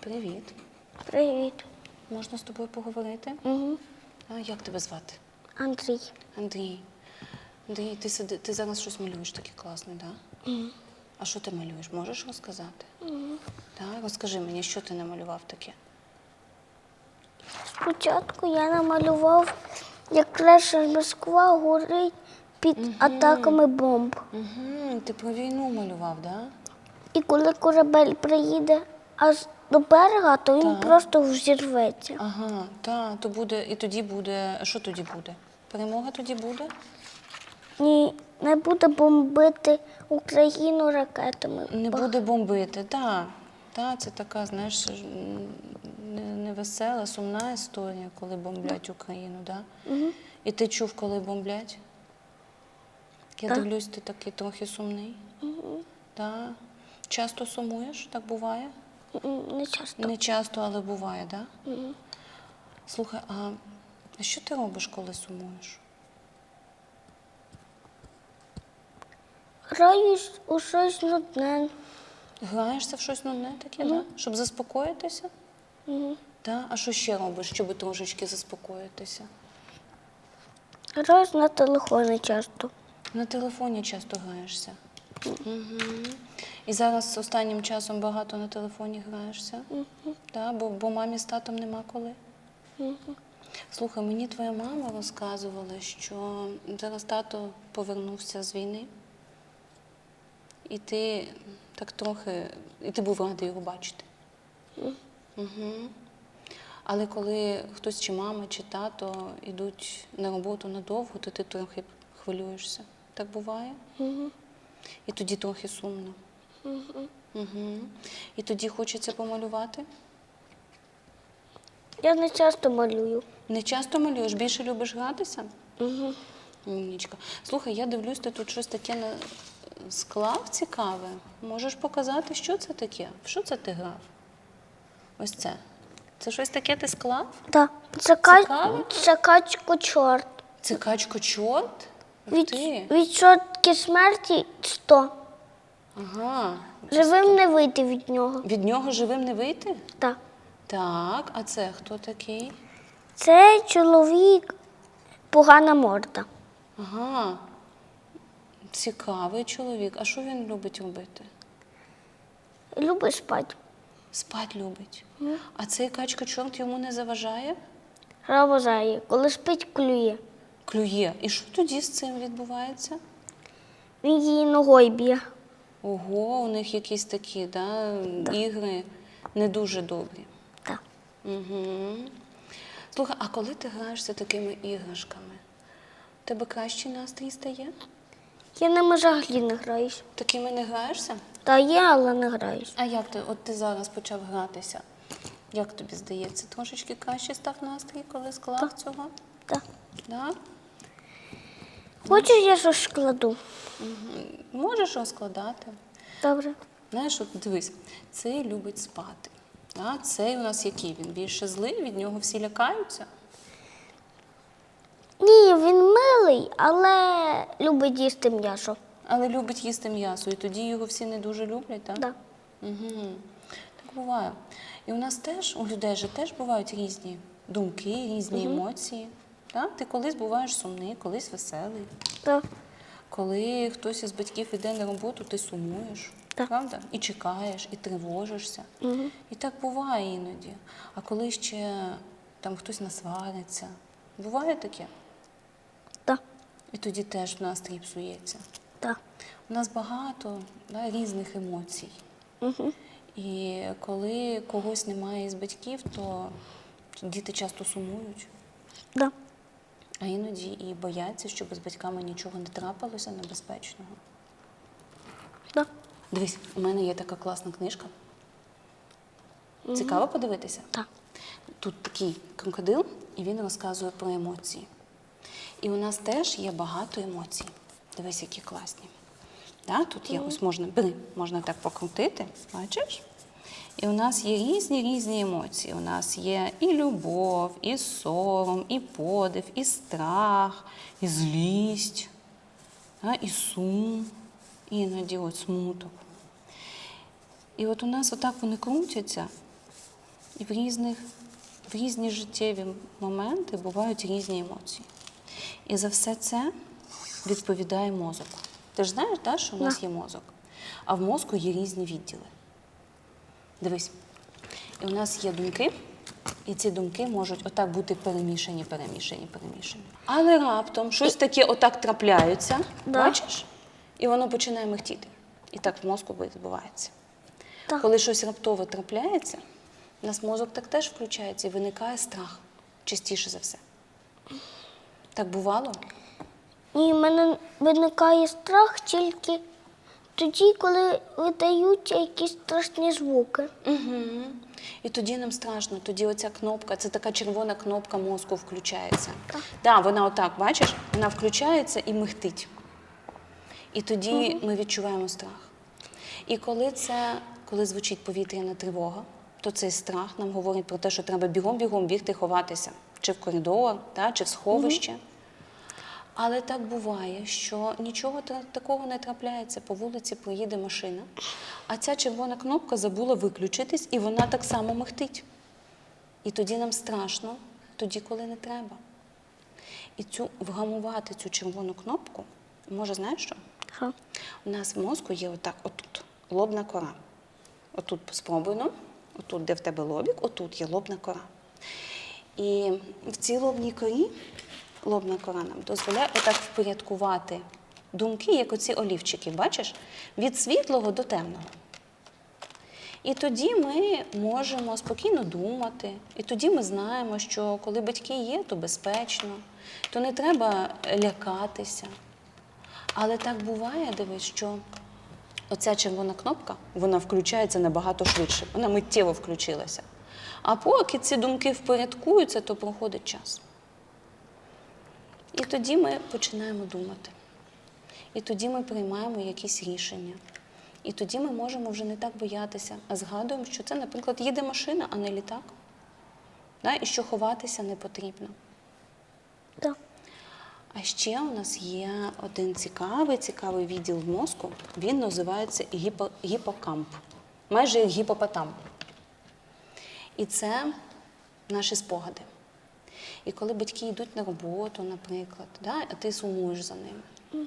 Привіт. Привіт. Можна з тобою поговорити? Угу. А як тебе звати? Андрій. Андрій. Андрій, ти, сиди, ти зараз щось малюєш таке класне, так? Да? Угу. А що ти малюєш? Можеш розказати? Угу. Так, розкажи мені, що ти намалював таке? Спочатку я намалював, як краще Москва горить під атаками бомб. Угу, ти про війну малював, так? Да? І коли корабель приїде аж до берега, то він Так. просто взірветься. Ага, так, то буде, і тоді буде. Що тоді буде? Перемога тоді буде? Ні, не буде бомбити Україну ракетами. Не буде бомбити, так. Та, це така, знаєш, м, не- невесела, сумна історія, коли бомблять Україну, да? Угу. І ти чув, коли бомблять? Я Так. дивлюсь, ти такий трохи сумний. Угу. Да. Часто сумуєш, так буває? Не часто. Не часто, але буває, так? Да? Мгм. Слухай, а що ти робиш, коли сумуєш? Граю у щось нудне. Граєшся в щось нудне таке, да? щоб заспокоїтися? Угу. Да? А що ще робиш, щоб трошечки заспокоїтися? Граю на телефоні часто. На телефоні часто граєшся. Угу. І зараз останнім часом багато на телефоні граєшся? Угу. Да? Бо, бо мамі з татом нема коли. Угу. Слухай, мені твоя мама розказувала, що зараз тато повернувся з війни, і ти так трохи, і ти був радий його бачити. Угу. Але коли хтось чи мама, чи тато йдуть на роботу надовго, то ти трохи хвилюєшся. Так буває? Угу. І тоді трохи сумно. Угу. Угу. І тоді хочеться помалювати. Я не часто малюю. Не часто малюєш, більше любиш гратися? Угу. Умнічка. Слухай, я дивлюсь, ти тут щось таке на... склав цікаве. Можеш показати, що це таке? В що це ти грав? Ось це. Це щось таке ти склав? Так. Це, ка... Це качко чорт. Це качко чорт? Від, ти. від смерті 100. Ага. Живим не вийти від нього. Від нього живим не вийти? Так. Так, а це хто такий? Це чоловік погана морда. Ага. Цікавий чоловік. А що він любить робити? Любить спати. Спать любить. А цей качка чорт йому не заважає? Равозає. Коли спить, клює. Клює. І що тоді з цим відбувається? Він її ногою б'є. Ого, у них якісь такі да, ігри не дуже добрі. Так. Угу. Слухай, а коли ти граєшся такими іграшками, у тебе кращий настрій стає? Я на межаглі не граюсь. Такими не граєшся? Та є, але не граюсь. А як ти, от ти зараз почав гратися? Як тобі здається, трошечки краще став настрій, коли склав цього? Так. Да? Хочеш, я щось складу? Можеш розкладати. Добре. Знаєш, от дивись, цей любить спати. А цей у нас який? Він більше злий, від нього всі лякаються. Ні, він милий, але любить їсти м'ясо. Але любить їсти м'ясо, і тоді його всі не дуже люблять, так? Да. Угу. Так буває. І у нас теж, у людей же теж бувають різні думки, різні емоції. Так? Ти колись буваєш сумний, колись веселий. Так. Коли хтось із батьків іде на роботу, ти сумуєш, Так. правда? І чекаєш, і тривожишся. Угу. І так буває іноді. А коли ще там хтось насвариться, буває таке? Так. І тоді теж настрій псується. Так. У нас багато да, різних емоцій. Угу. І коли когось немає із батьків, то діти часто сумують, Да. А іноді і бояться, щоб з батьками нічого не трапилося небезпечного. Да. Дивись, у мене є така класна книжка. Цікаво подивитися? Так. Тут такий крокодил, і він розказує про емоції. І у нас теж є багато емоцій. Дивись, які класні. Да? Тут є ось можна, бери, можна так покрутити, бачиш? І у нас є різні різні емоції. У нас є і любов, і сором, і подив, і страх, і злість, і сум, іноді от смуток. І от у нас отак вони крутяться, І в різних, в різні життєві моменти бувають різні емоції. І за все це відповідає мозок. Ти ж знаєш, да, що у нас є мозок, а в мозку є різні відділи. Дивись, і у нас є думки, і ці думки можуть отак бути перемішані, перемішані, перемішані. Але раптом щось таке отак трапляється, Да. бачиш? І воно починає михтіти. І так в мозку відбувається. Так. Коли щось раптово трапляється, у нас мозок так теж включається і виникає страх частіше за все. Так бувало? І в мене виникає страх тільки тоді, коли видаються якісь страшні звуки. Угу. І тоді нам страшно, тоді оця кнопка, це така червона кнопка мозку включається. Так, да, вона отак, бачиш, вона включається і михтить. І тоді ми відчуваємо страх. І коли це, коли звучить повітряна тривога, то цей страх нам говорить про те, що треба бігом-бігом бігти ховатися, чи в коридор, та, чи в сховище. Але так буває, що нічого такого не трапляється. По вулиці проїде машина, а ця червона кнопка забула виключитись, і вона так само михтить. І тоді нам страшно, тоді, коли не треба. І цю вгамувати цю червону кнопку може, знаєш що? Що? У нас в мозку є отак, отут, лобна кора. Отут спробуй, ну, отут, де в тебе лобік, отут є лобна кора. І в цій лобній корі лобна кора нам дозволяє отак впорядкувати думки, як оці олівчики, бачиш, від світлого до темного. І тоді ми можемо спокійно думати, і тоді ми знаємо, що коли батьки є, то безпечно, то не треба лякатися. Але так буває, дивись, що оця червона кнопка вона включається набагато швидше, вона миттєво включилася. А поки ці думки впорядкуються, то проходить час. І тоді ми починаємо думати. І тоді ми приймаємо якісь рішення. І тоді ми можемо вже не так боятися, а згадуємо, що це, наприклад, їде машина, а не літак. Да? І що ховатися не потрібно. Так. А ще у нас є один цікавий, цікавий відділ мозку. Він називається гіпо, гіпокамп, майже як гіпопотам. І це наші спогади. І коли батьки йдуть на роботу, наприклад, да, а ти сумуєш за ними.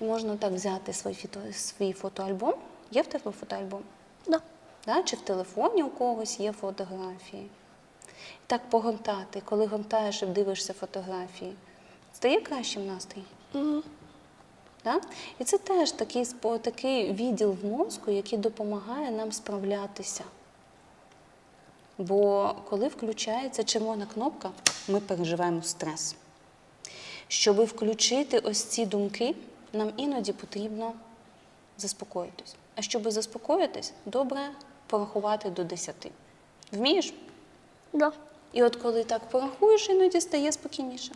І можна так взяти свій, фото, свій фотоальбом. Є в тебе фотоальбом? Да. Да? Чи в телефоні у когось є фотографії. І так погортати, коли гортаєш і дивишся фотографії, стає кращим настрій. Угу. Да? І це теж такий, такий відділ в мозку, який допомагає нам справлятися. Бо коли включається червона кнопка, ми переживаємо стрес. Щоб включити ось ці думки, нам іноді потрібно заспокоїтись. А щоб заспокоїтись, добре порахувати до 10. Вмієш? Да. І от коли так порахуєш, іноді стає спокійніше.